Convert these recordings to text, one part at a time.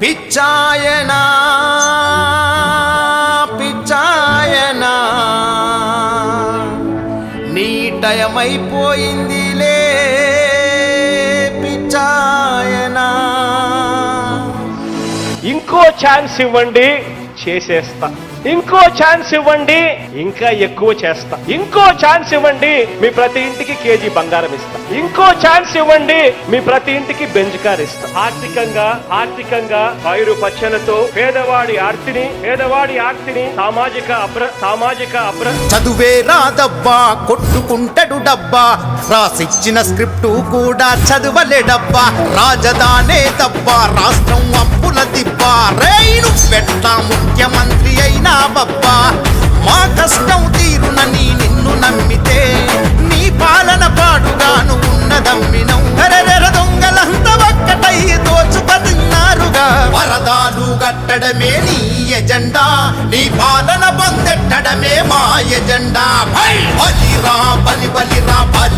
పిచ్చాయనా పిచ్చాయనా. నీటయమైపోయిందిలే పిచ్చాయనా. ఇంకో ఛాన్స్ ఇవ్వండి చేసేస్తా. ఇంకో ఛాన్స్ ఇవ్వండి. ఇంకా ఎక్కువ చేస్తా. ఇంకో ఛాన్స్ ఇవ్వండి మీ ప్రతి ఇంటికి కేజీ బంగారం ఇస్తా. ఇంకో ఛాన్స్ ఇవ్వండి మీ ప్రతి ఇంటికి బెంజ్ కార్ ఇస్తా. ఆర్థికంగా ఆర్థికంగా పైరు పచ్చలతో పేదవాడి ఆర్తిని పేదవాడి ఆర్తిని సామాజిక అప్ర సామాజిక అప్ర చదువే రాదబ్బా కొట్టుకుంటాడు డబ్బా. రాసిచ్చిన స్క్రిప్టు కూడా చదవలే డబ్బా రాజధానే దబ్బా రాష్ట్రం అప్పుల దిబ్బా రైలు పెట్ట ముఖ్యమంత్రి అయినా బబ్బా మా కష్టం తీరునని నిన్ను నమ్మితే నీ పాలన పాడుగాను ఉన్నదమ్మినం. కరెరెర దొంగలంత ఒక్కటై దోచుకతిన్నారుగా వరదాలు కట్టడమే నీ ఎజెండా నీ పాలన పొందెట్టడమే మా ఎజెండా. బలిరా బలి బలిరా బలి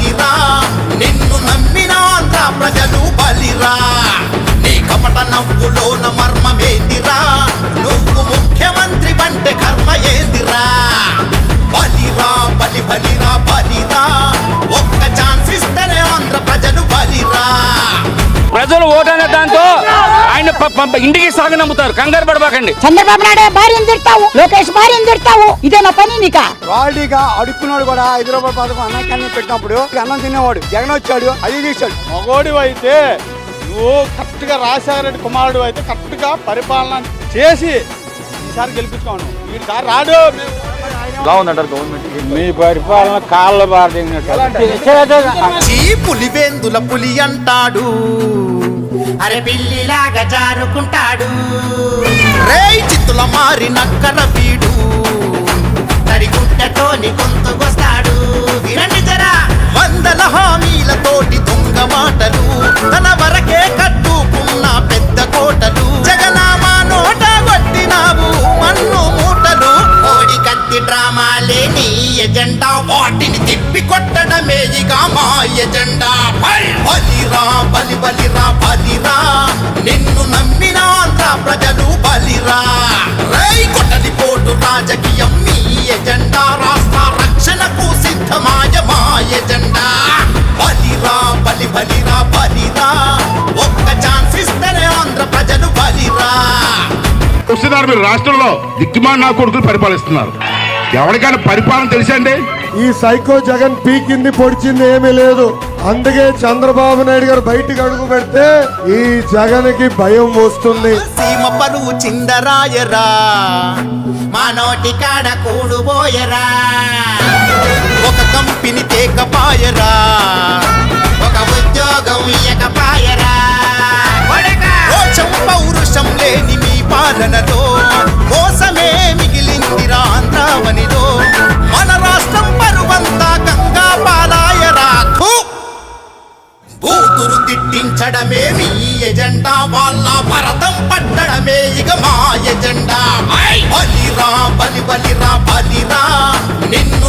ప్రజలు ఓటనే దాంతో ఆయన ఇంటికి సాగ నమ్ముతారు. కంగారు పడబాకండి. చంద్రబాబు నాయుడు భార్యను తిడతావు లోకేష్ భార్యను తిడతావు ఇదే నా పని నీకా? క్వాలిటీగా అడుక్కున్నాడు కూడా హైదరాబాద్ పథకం అన్నకన్నా పెట్టినప్పుడు అన్నం తినేవాడు. జగన్ వచ్చాడు అది తీశాడు. మగోడి అయితే నువ్వు కరెక్ట్గా రాజశేఖర రెడ్డి కుమారుడు అయితే కరెక్ట్గా పరిపాలన చేసి ఈసారి గెలిపించుకోను ఈసారి రాడు. మీ పరిపాలన కాళ్ళ బారినట్టు చీ పులివేందుల పులి అంటాడు. పిల్లిలాగా జారుకుంటాడు రేయ్ చిత్తుల మారి నక్కర వీడు తడిగుంటతోని గొంతుకొస్తాడు వినండి జరా వందల హామీలతోటి దొంగ మాటలు తన వరకే కట్టుకున్న పెద్ద కోటలు జగనామా నోట కొట్టినావు మన్ను మూటలు కోడి కత్తి డ్రామాలే నీ ఎజెండా వాటిని తిప్పి కొట్టడమే ఇక మా ఎజెండా బల్ బలిరా బలి బలిరా చూస్తున్నారు మీరు రాష్ట్రంలో దిక్కుమాల నా కొడుకులు పరిపాలిస్తున్నారు. ఎవరికైనా పరిపాలన తెలుసండి? ఈ సైకో జగన్ పీకింది పొడిచింది ఏమీ లేదు. అందుకే చంద్రబాబు నాయుడు గారు బయటికి అడుగు పెడితే ఈ జగన్కి భయం వస్తుంది. సీమ పరువు చిందరాయరా మా నోటి కాడ కూడుబోయరా తిట్టించడమే మీ ఎజెండా. వాళ్ళ భరతం పట్టడమే ఇక మా ఎజెండా. బలిరా బలి బలిరా బలిరా. నిన్ను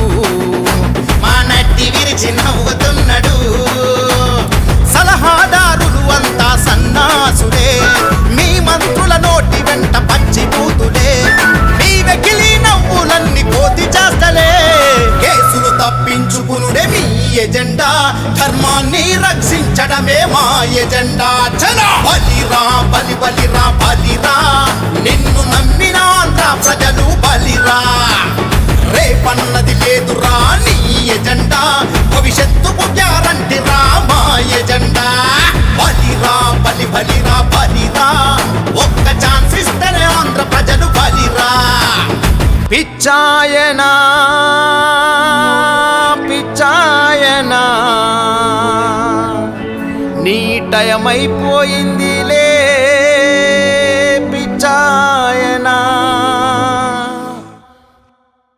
రక్షించడమే మా ఎజెండా చల బలిరా బలి బలిరా బలిరా నిన్ను నమ్మిన ప్రజలు బలిరా రేపన్నది లేదురా నీ ఎజెండా. భవిష్యత్తుకు గ్యారంటీ రా మా ఎజెండా బలిరా బలి బలిరా బలిరా ఒక్క ఛాన్స్ ఇస్తేనే ఆంధ్ర ప్రజలు బలిరా పిచ్చాయనా టయమైపోయిందిలే పిచ్చాయనా.